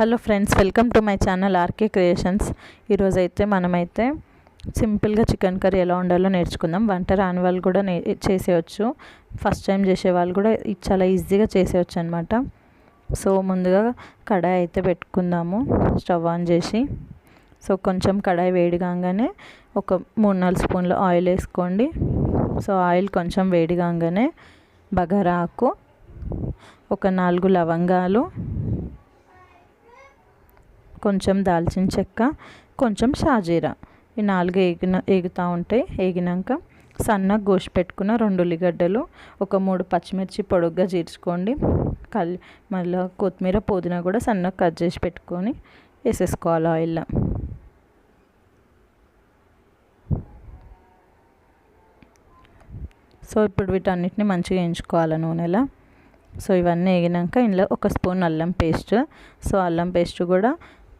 Hello friends welcome to my channel RK creations. ఈరోజైతే మనమైతే సింపుల్గా చికెన్ కర్రీ ఎలా ఉండాలో నేర్చుకుందాం. వంట రాని వాళ్ళు కూడా నే చేసేయచ్చు. ఫస్ట్ టైం చేసే వాళ్ళు కూడా చాలా ఈజీగా చేసేయచ్చు అనమాట సో ముందుగా కడాయి అయితే పెట్టుకుందాము స్టవ్ ఆన్ చేసి. సో కొంచెం కడాయి వేడి కాగానే ఒక మూడు నాలుగు స్పూన్లు ఆయిల్ వేసుకోండి. సో ఆయిల్ కొంచెం వేడి కాగానే బగారా ఆకు ఒక నాలుగు లవంగాలు కొంచెం దాల్చిన చెక్క కొంచెం షాజీరా. ఈ నాలుగు ఏగిన ఏగుతూ ఉంటాయి ఏగినాక సన్నగా గోసి పెట్టుకున్న రెండు ఉల్లిగడ్డలు ఒక మూడు పచ్చిమిర్చి పొడుగ్గా చీర్చుకోండి కల్ మళ్ళీ కొత్తిమీర పుదీనా కూడా సన్నగా కట్ చేసి పెట్టుకొని వేసేసుకోవాలి ఆయిల్లో సో ఇప్పుడు వీటన్నిటిని మంచిగా వేయించుకోవాలి నూనెలో. సో ఇవన్నీ వేగినాక ఇందులో ఒక స్పూన్ అల్లం పేస్ట్. సో అల్లం పేస్ట్ కూడా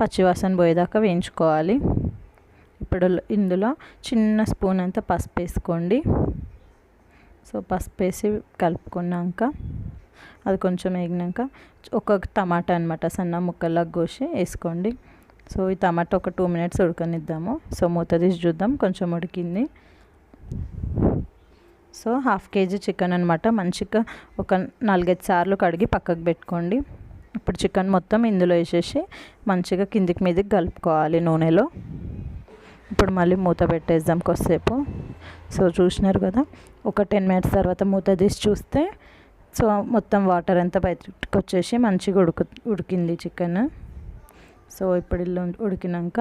పచ్చివాసన పోయేదాకా వేయించుకోవాలి. ఇప్పుడు ఇందులో చిన్న స్పూన్ అంతా పసుపు వేసుకోండి. సో పసుపు వేసి కలుపుకున్నాక అది కొంచెం వేగినాక ఒక టమాటా అనమాట సన్న ముక్కల్లాగా కోసి వేసుకోండి. సో ఈ టమాటా ఒక టూ మినిట్స్ ఉడకనిద్దాము. సో మూత తీసి చూద్దాం కొంచెం ఉడికింది. సో హాఫ్ కేజీ చికెన్ అనమాట మంచిగా ఒక నాలుగైదు సార్లు కడిగి పక్కకు పెట్టుకోండి. ఇప్పుడు చికెన్ మొత్తం ఇందులో వేసేసి మంచిగా కిందికి మీదకి కలుపుకోవాలి నూనెలో. ఇప్పుడు మళ్ళీ మూత పెట్టేద్దాం కొద్దిసేపు. సో చూసినారు కదా ఒక టెన్ మినిట్స్ తర్వాత మూత తీసి చూస్తే సో మొత్తం వాటర్ అంతా బయటకు వచ్చేసి మంచిగా ఉడుకు ఉడికింది చికెన్. సో ఇప్పుడు ఇల్లు ఉడికినాక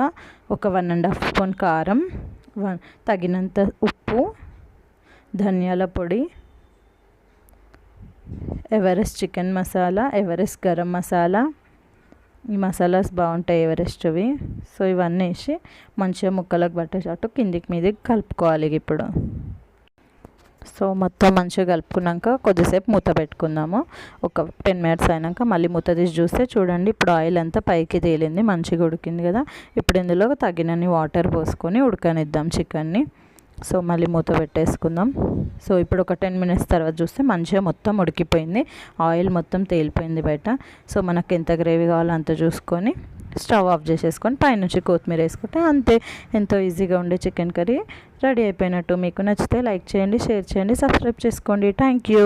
ఒక వన్ అండ్ హాఫ్ స్పూన్ కారం తగినంత ఉప్పు ధనియాల పొడి Everest chicken masala Everest garam masala ఈ మసాలాస్ బాగుంటాయి ఎవరెస్ట్వి సో ఇవన్నీ వేసి మంచిగా ముక్కలకు పట్టేటట్టు కిందికి మీదకి కలుపుకోవాలి ఇప్పుడు. సో మొత్తం మంచిగా కలుపుకున్నాక కొద్దిసేపు మూత పెట్టుకుందాము. ఒక టెన్ మినిట్స్ అయినాక మళ్ళీ మూత తీసి చూస్తే చూడండి ఇప్పుడు ఆయిల్ అంతా పైకి తేలింది మంచిగా ఉడికింది కదా. ఇప్పుడు ఇందులో తగినన్ని వాటర్ పోసుకొని ఉడకనిద్దాం చికెన్ని సో మళ్ళీ మూత పెట్టేసుకుందాం. సో ఇప్పుడు ఒక టెన్ మినిట్స్ తర్వాత చూస్తే మంచిగా మొత్తం ఉడికిపోయింది. ఆయిల్ మొత్తం తేలిపోయింది బయట. సో మనకు ఎంత గ్రేవీ కావాలో అంత చూసుకొని స్టవ్ ఆఫ్ చేసేసుకొని పైనుంచి కొత్తిమీర వేసుకుంటే అంతే. ఎంతో ఈజీగా ఉండే చికెన్ కర్రీ రెడీ అయిపోయినట్టు. మీకు నచ్చితే లైక్ చేయండి షేర్ చేయండి సబ్స్క్రైబ్ చేసుకోండి. Thank you.